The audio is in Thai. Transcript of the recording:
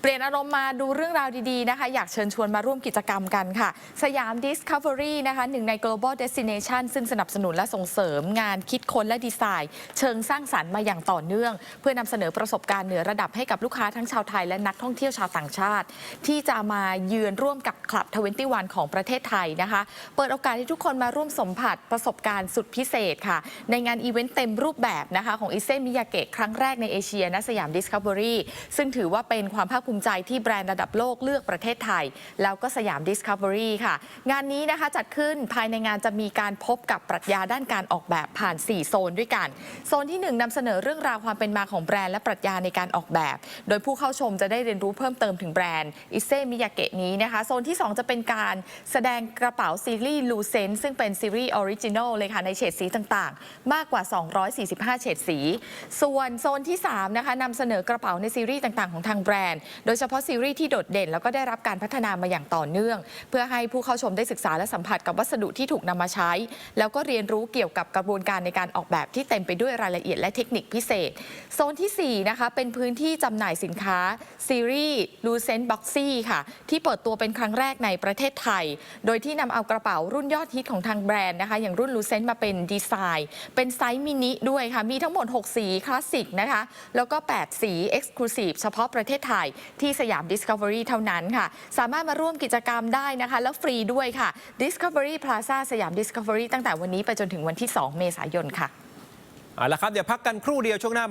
เปลี่ยนอารมณ์มาดูเรื่องราวดีๆนะคะ อยากเชิญชวนมาร่วมกิจกรรมกันค่ะ สยาม Discovery นะคะหนึ่งใน global destination ซึ่งสนับสนุนและส่งเสริมงานคิดค้นและดีไซน์ เชิงสร้างสรรค์มาอย่างต่อเนื่อง เพื่อนำเสนอประสบการณ์เหนือระดับให้กับลูกค้าทั้งชาวไทยและนักท่องเที่ยวชาวต่างชาติ ที่จะมาเยือนร่วมกับคลับ 21 ของประเทศไทยนะคะ เปิดโอกาสให้ทุกคนมาร่วมสัมผัสประสบการณ์สุดพิเศษค่ะ ในงานอีเวนต์เต็มรูปแบบนะคะของอิเซมิยาเกะครั้งแรกในเอเชียณสยาม Discovery ซึ่งถือว่าเป็นความภาคภูมิใจที่แบรนด์ระดับโลกเลือกประเทศไทย แล้วก็สยาม Discovery ค่ะ งานนี้นะคะจัดขึ้นภายในงานจะมีการพบกับปรัชญาด้านการออกแบบผ่าน 4 โซนด้วยกัน โซนที่ 1นำเสนอเรื่องราวความเป็นมาของแบรนด์และปรัชญาในการออกแบบ โดยผู้เข้าชมจะได้เรียนรู้เพิ่มเติมถึงแบรนด์อิเซมิยาเกะนี้นะคะ โซนที่ 2 จะเป็นการแสดงกระเป๋าซีรีส์ลูเซนซึ่งเป็นซีรีส์ออริจินอลเลยค่ะในเฉดสีต่างๆ มากกว่า 245 เฉดสี ส่วนโซนที่3นะคะนำเสนอกระเป๋าในซีรีส์ต่างๆของทางแบรนด์โดยเฉพาะซีรีส์ที่โดดเด่น แล้วก็ได้รับการพัฒนามาอย่างต่อเนื่อง เพื่อให้ผู้เข้าชมได้ศึกษาและสัมผัสกับวัสดุที่ถูกนำมาใช้ แล้วก็เรียนรู้เกี่ยวกับกระบวนการในการออกแบบที่เต็มไปด้วยรายละเอียดและเทคนิคพิเศษ โซนทีสี่4 นะคะเป็นพื้นที่จำหน่ายสินค้าซีรีส์ลูเซนบ็อกซี่ค่ะ ที่เปิดตัวเป็นครั้งแรกในประเทศไทย โดยที่นำเอากระเป๋ารุ่นยอดฮิตของทางแบรนด์นะคะอย่างรุ่นลูเซนมาเป็นดีไซน์ เป็นไซส์มินิด้วยค่ะมีทั้งหมด 6 สีคลาสสิกนะคะแล้วก็ 8 สีเอ็กซ์คลูซีฟเฉพาะประเทศศไทย ที่สยาม Discovery เท่านั้นค่ะ สามารถมาร่วมกิจกรรมได้นะคะ แล้วฟรีด้วยค่ะ Discovery Plaza สยาม Discovery ตั้งแต่วันนี้ไปจนถึงวันที่ 2 เมษายนค่ะ เอาละครับ เดี๋ยวพักกันครู่เดียวช่วงหน้า